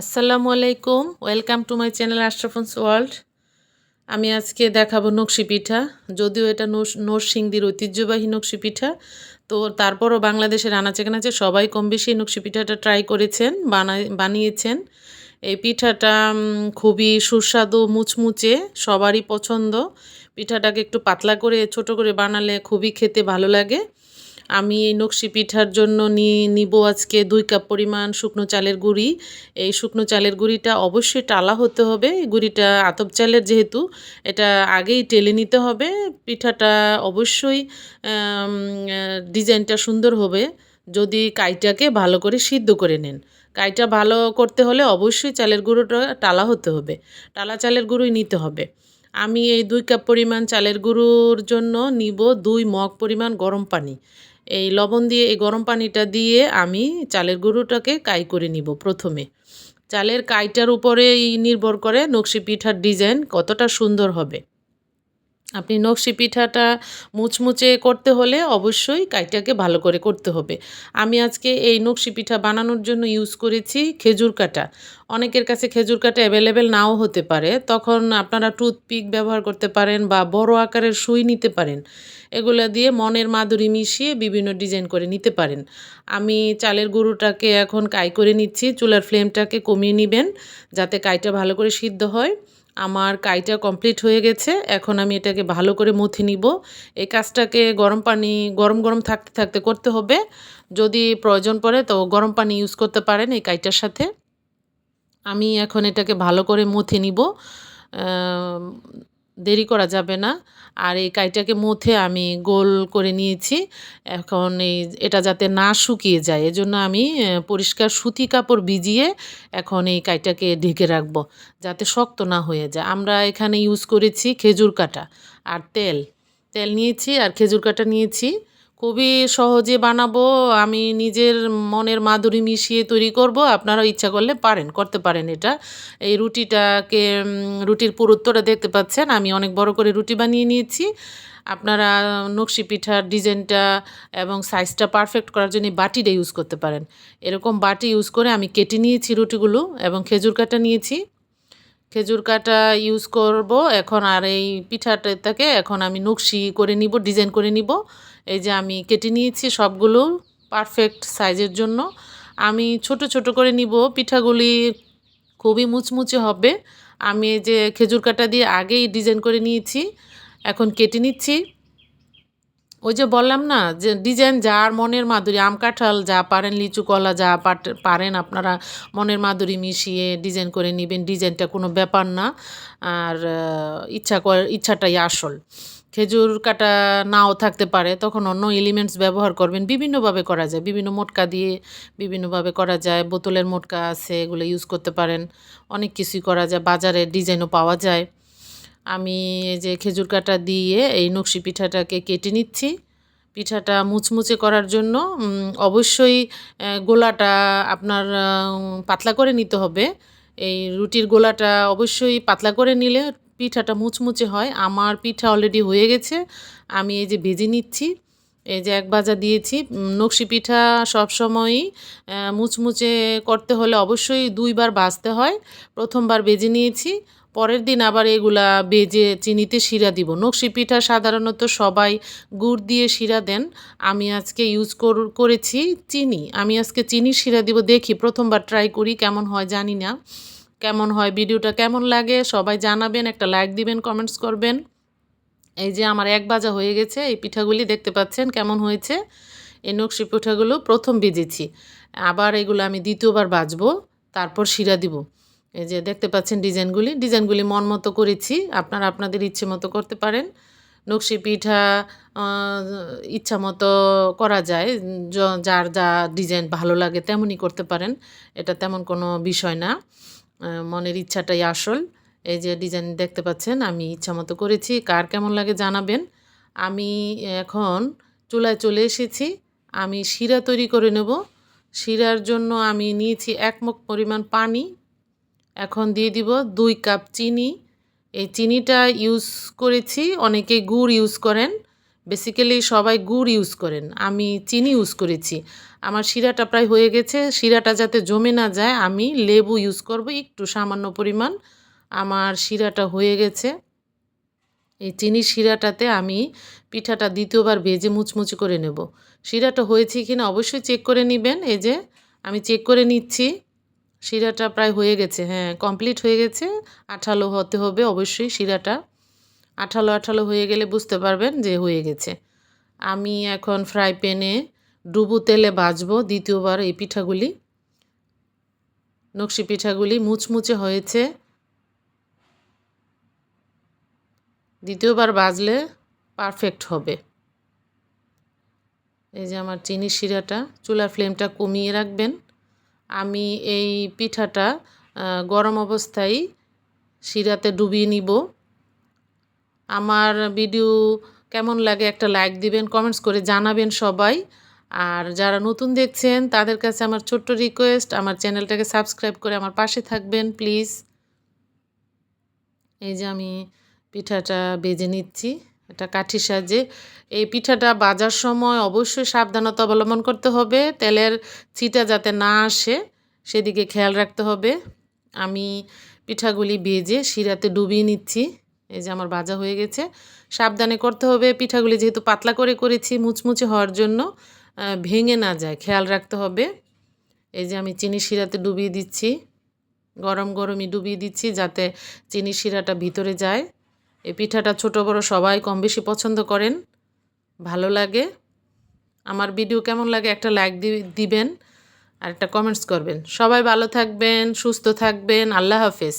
আসসালামু আলাইকুম। Welcome to my channel Ashrafun's world আমি আজকে দেখাবো নকশি পিঠা। যদিও এটা নরসিংদির ঐতিহ্যবাহী নকশি পিঠা, তো তারপরও বাংলাদেশের আনাচে কানাচে সবাই কম বেশি নকশি পিঠাটা ট্রাই করেছেন বানাই বানিয়েছেন। এই পিঠাটা খুবই সুস্বাদু, মুচমুচে, সবারই পছন্দ। পিঠাটাকে একটু পাতলা করে, ছোট করে বানালে খুবই খেতে ভালো লাগে। আমি এই নকশি পিঠার জন্য নিয়ে নিব আজকে দুই কাপ পরিমাণ শুকনো চালের গুঁড়ি। এই শুকনো চালের গুঁড়িটা অবশ্যই টালা হতে হবে। গুঁড়িটা আতপ চালের যেহেতু, এটা আগেই টেলে নিতে হবে। পিঠাটা অবশ্যই ডিজাইনটা সুন্দর হবে। যদি কাইটাকে ভালো করে সিদ্ধ করে নেন। কাইটা ভালো করতে হলে অবশ্যই চালের গুঁড়োটা টালা হতে হবে। টালা চালের গুঁড়োই নিতে হবে। আমি এই দুই কাপ পরিমাণ চালের গুঁড়োর জন্য নিব দুই মগ পরিমাণ গরম পানি। এই লবণ দিয়ে, এই গরম পানিটা দিয়ে আমি চালের গুঁড়োটাকে কাই করে নিব প্রথমে। চালের কাইটার উপরেই নির্ভর করে নকশি পিঠার ডিজাইন কতটা সুন্দর হবে। আপনি নকশি পিঠাটা মুচমুচে করতে হলে অবশ্যই কাইটাকে ভালো করে করতে হবে। আমি আজকে এই নকশি পিঠা বানানোর জন্য ইউজ করেছি খেজুর কাটা। অনেকের কাছে খেজুর কাটা অ্যাভেলেবেল নাও হতে পারে। তখন আপনারা টুথপিক ব্যবহার করতে পারেন বা বড় আকারের সুই নিতে পারেন। এগুলো দিয়ে মনের মাদুরি মিশিয়ে বিভিন্ন ডিজাইন করে নিতে পারেন। আমি চালের গুঁড়োটাকে এখন কাই করে নিচ্ছি। চুলার ফ্লেমটাকে কমিয়ে নেবেন যাতে কাইটা ভালো করে সিদ্ধ হয়। আমার কাইটা কমপ্লিট হয়ে গেছে। এখন আমি এটাকে ভালো করে মুথি নিব। এই কাজটাকে গরম পানি, গরম গরম থাকতে থাকতে করতে হবে। যদি প্রয়োজন পড়ে তো গরম পানি ইউজ করতে পারেন এই কাইটার সাথে। আমি এখন এটাকে ভালো করে মুথি নিব। দেরি করা যাবে না। আর এই কাইটাকে মুথে আমি গোল করে নিয়েছি। এখন এই এটা যাতে না শুকিয়ে যায়, এজন্য আমি পরিষ্কার সুতি কাপড় ভিজিয়ে এখন এই কাইটাকে ঢেকে রাখব, যাতে শক্ত না হয়ে যায়। আমরা এখানে ইউজ করেছি খেজুর কাটা আর তেল। তেল নিয়েছি আর খেজুর কাটা নিয়েছি। খুবই সহজে বানাবো, আমি নিজের মনের মাধুরী মিশিয়ে তৈরি করব আপনারা ইচ্ছা করলে পারেন, করতে পারেন এটা। এই রুটিটাকে রুটির পুরুত্বটা দেখতে পাচ্ছেন, আমি অনেক বড় করে রুটি বানিয়ে নিয়েছি। আপনারা নকশি পিঠার ডিজাইনটা এবং সাইজটা পারফেক্ট করার জন্য বাটিটা ইউজ করতে পারেন। এরকম বাটি ইউজ করে আমি কেটে নিয়েছি রুটিগুলো এবং খেজুর কাটা নিয়েছি। খেজুর কাটা ইউজ করব। এখন আর এই পিঠাটাকে এখন আমি নকশি করে নিব ডিজাইন করে নিব। এই যে আমি কেটে নিয়েছি সবগুলো পারফেক্ট সাইজের জন্য। আমি ছোট ছোট করে নিব, পিঠাগুলি খুবই মুচমুচে হবে। আমি এই যে খেজুর কাটা দিয়ে আগেই ডিজাইন করে নিয়েছি। এখন কেটে নিচ্ছি। ওই যে বললাম না, যে ডিজাইন যার মনের মাধুরী, আম কাঁঠাল যা পারেন, লিচু কলা যা পারেন, আপনারা মনের মাধুরী মিশিয়ে ডিজাইন করে নেবেন। ডিজাইনটা কোনো ব্যাপার না। আর ইচ্ছা ইচ্ছাটাই আসল। খেজুর কাটা নাও থাকতে পারে, তখন অন্য এলিমেন্টস ব্যবহার করবেন। বিভিন্নভাবে করা যায়। বিভিন্ন মোটকা দিয়ে বিভিন্নভাবে করা যায়। বোতলের মোটকা আছে, এগুলো ইউজ করতে পারেন। অনেক কিছুই করা যায়। বাজারে ডিজাইনও পাওয়া যায়। আমি এই যে খেজুর কাটা দিয়ে এই নকশি পিঠাটাকে কেটে নিচ্ছি। পিঠাটা মুচমুচে করার জন্য অবশ্যই গোলাটা আপনার পাতলা করে নিতে হবে। এই রুটির গোলাটা অবশ্যই পাতলা করে নিলে পিঠাটা মুচমুচে হয়। আমার পিঠা অলরেডি হয়ে গেছে। আমি এই যে ভেজে নিচ্ছি। এই যে এক ভাজা দিয়েছি। নকশি পিঠা সবসময়ই মুচমুচে করতে হলে অবশ্যই দুইবার ভাজতে হয়। প্রথমবার বেজে নিয়েছি। পরের দিন আবার এগুলা বেজে চিনিতে শিরা দিব। নকশি পিঠা সাধারণত সবাই গুড় দিয়ে শিরা দেন। আমি আজকে ইউজ করেছি চিনি। আমি আজকে চিনি শিরা দিব। দেখি, প্রথমবার ট্রাই করি, কেমন হয় জানি না। কেমন হয়, ভিডিওটা কেমন লাগে, সবাই জানাবেন, একটা লাইক দিবেন কমেন্টস করবেন। এই যে আমার এক বাজা হয়ে গেছে, এই পিঠাগুলি দেখতে পাচ্ছেন কেমন হয়েছে। এই নকশি পিঠাগুলো প্রথম বেজেছি। আবার এগুলো আমি দ্বিতীয়বার বাজবো তারপর শিরা দিব। এই যে দেখতে পাচ্ছেন ডিজাইনগুলি। ডিজাইনগুলি মন মতো করেছি। আপনারা আপনাদের ইচ্ছে মতো করতে পারেন। নকশি পিঠা ইচ্ছা মতো করা যায়। যার যা ডিজাইন ভালো লাগে তেমনই করতে পারেন। এটা তেমন কোনো বিষয় না। মনের ইচ্ছাটাই আসল। এই যে ডিজাইন দেখতে পাচ্ছেন, আমি ইচ্ছা মতো করেছি। কার কেমন লাগে জানাবেন। আমি এখন চুলায় চলে এসেছি। আমি শিরা তৈরি করে নেব। শিরার জন্য আমি নিয়েছি এক মুখ পরিমাণ পানি। এখন দিয়ে দিব দুই কাপ চিনি। এই চিনিটা ইউজ করেছি, অনেকে গুড় ইউজ করেন। বেসিক্যালি সবাই গুড় ইউজ করেন, আমি চিনি ইউজ করেছি। আমার শিরাটা প্রায় হয়ে গেছে, শিরাটা যাতে জমে না যায়, আমি লেবু ইউজ করব একটু সামান্য পরিমাণ। আমার শিরাটা হয়ে গেছে। এই চিনির শিরাটাতে আমি পিঠাটা দ্বিতীয়বার ভেজে মুচমুচি করে নেব। শিরাটা হয়েছে কিনা অবশ্যই চেক করে নেবেন। এই যে, আমি চেক করে নিচ্ছি। শিরাটা প্রায় হয়ে গেছে হ্যাঁ কমপ্লিট হয়ে গেছে। আঠালো হতে হবে অবশ্যই শিরাটা। আঠালো আঠালো হয়ে গেলে বুঝতে পারবেন যে হয়ে গেছে। আমি এখন ফ্রাই প্যানে ডুবু তেলে ভাজবো দ্বিতীয়বার এই পিঠাগুলি। নকশি পিঠাগুলি মুচমুচে হয়েছে। দ্বিতীয়বার বাজলে পারফেক্ট হবে। এই যে আমার চিনি শিরাটা, চুলার ফ্লেমটা কমিয়ে রাখবেন। আমি এই পিঠাটা গরম অবস্থায় শিরাতে ডুবিয়ে নিব। আমার ভিডিও কেমন লাগে একটা লাইক দিবেন, কমেন্টস করে জানাবেন সবাই। আর যারা নতুন দেখছেন, তাদের কাছে আমার ছোট্ট রিকোয়েস্ট, আমার চ্যানেলটাকে সাবস্ক্রাইব করে আমার পাশে থাকবেন, প্লিজ। এই যে আমি পিঠাটা বেজে নিচ্ছি। এটা কাঠি সাজে। এই পিঠাটা বাজার সময় অবশ্যই সাবধানতা অবলম্বন করতে হবে। তেলের ছিটা যাতে না আসে, সেদিকে খেয়াল রাখতে হবে। আমি পিঠাগুলি বেজে শিরাতে ডুবিয়ে নিচ্ছি। এই যে আমার ভাজা হয়ে গেছে। সাবধানে করতে হবে, পিঠাগুলি যেহেতু পাতলা করে করেছি মুচমুচে হওয়ার জন্য ভেঙে না যায়, খেয়াল রাখতে হবে। এই যে আমি চিনি শিরাতে ডুবিয়ে দিচ্ছি, গরম গরমই ডুবিয়ে দিচ্ছি যাতে চিনি শিরাটা ভিতরে যায়। এই পিঠাটা ছোট, বড় সবাই কম বেশি পছন্দ করেন। ভালো লাগে। আমার ভিডিও কেমন লাগে একটা লাইক দিবেন আর একটা কমেন্টস করবেন। সবাই ভালো থাকবেন, সুস্থ থাকবেন। আল্লাহ হাফেজ।